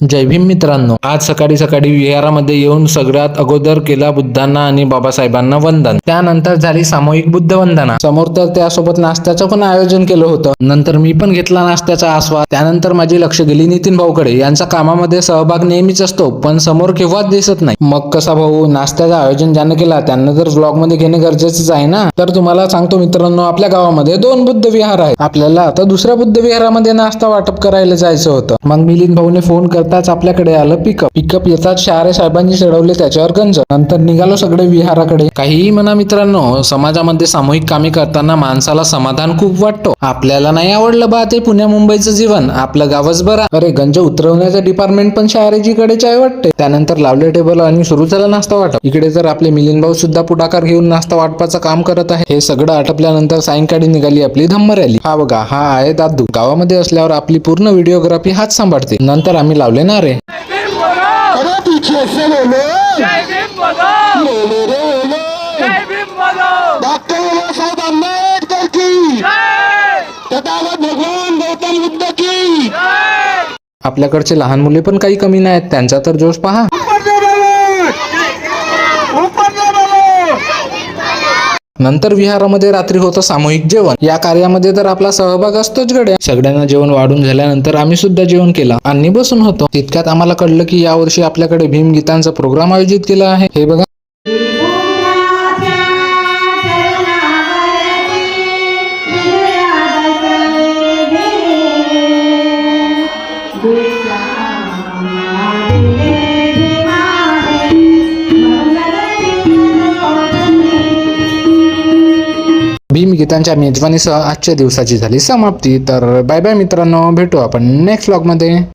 जय भीम मित्रांनो. आज सकाळी सकाळी विहारामध्ये येऊन सगळ्यात अगोदर केला बुद्धांना आणि बाबासाहेबांना वंदन. त्यानंतर झाली सामूहिक बुद्ध वंदना. समोर तर त्यासोबत नाश्त्याचं पण आयोजन केलं होतं. नंतर मी पण घेतला नाश्त्याचा आस्वाद. त्यानंतर माझी लक्ष गेली नितीन भाऊकडे. यांचा कामामध्ये सहभाग नेहमीच असतो पण समोर केव्हाच दिसत नाही. मग कसा भाऊ नाश्त्याचं आयोजन ज्यानं केला त्यांना तर ब्लॉगमध्ये घेणे गरजेचंच आहे ना? तर तुम्हाला सांगतो मित्रांनो आपल्या गावामध्ये दोन बुद्ध विहार आहेत. आपल्याला आता दुसऱ्या बुद्ध विहारामध्ये नाश्ता वाटप करायला जायचं होतं. मग मिलिंद भाऊने फोन कर करताच आपल्याकडे आलं पिकअप पिकअप येताच शहारे साहेबांनी चढवले त्याच्यावर गंज. नंतर निघालो सगळे विहाराकडे. काहीही म्हणा मित्रांनो समाजामध्ये सामूहिक कामे करताना माणसाला समाधान खूप वाटतो. आपल्याला नाही आवडलं बा ते पुण्या मुंबईचं जीवन. आपलं गावच बरा. अरे गंज उतरवण्याचं डिपार्टमेंट पण शहारेजीकडेच आहे वाटते त्यानंतर लावले टेबल आणि सुरू झाला नाश्ता वाटप. इकडे तर आपले मिलिंद भाऊ सुद्धा पुढाकार घेऊन नाश्ता वाटपाचं काम करत आहे हे सगळं आटपल्यानंतर सायंकाळी निघाली आपली धम्म रॅली हा बघा हा आहे दादू. गावामध्ये असल्यावर आपली पूर्ण व्हिडिओग्राफी हाच सांभाळते. नंतर आम्ही लावले ना रे डॉक्टर आपल्याकडचे लहान मुले पण काही कमी नाहीत त्यांचा तर जोश पहा. नंतर विहारामध्ये रात्री होतं सामूहिक जेवण. या कार्यामध्ये तर आपला सहभाग असतोच गड्या. सगळ्यांना जेवण वाढून झाल्यानंतर आम्ही सुद्धा जेवण केलं. आणि बसून होतो. तितक्यात आम्हाला कळलं की यावर्षी आपल्याकडे भीम गीतांचा प्रोग्राम आयोजित केला आहे. हे बघा. भीम गीतांच्या मेजवानीसह आजच्या दिवसाची झाली समाप्ती. तर बाय बाय मित्रांनो भेटू आपण नेक्स्ट व्लॉगमध्ये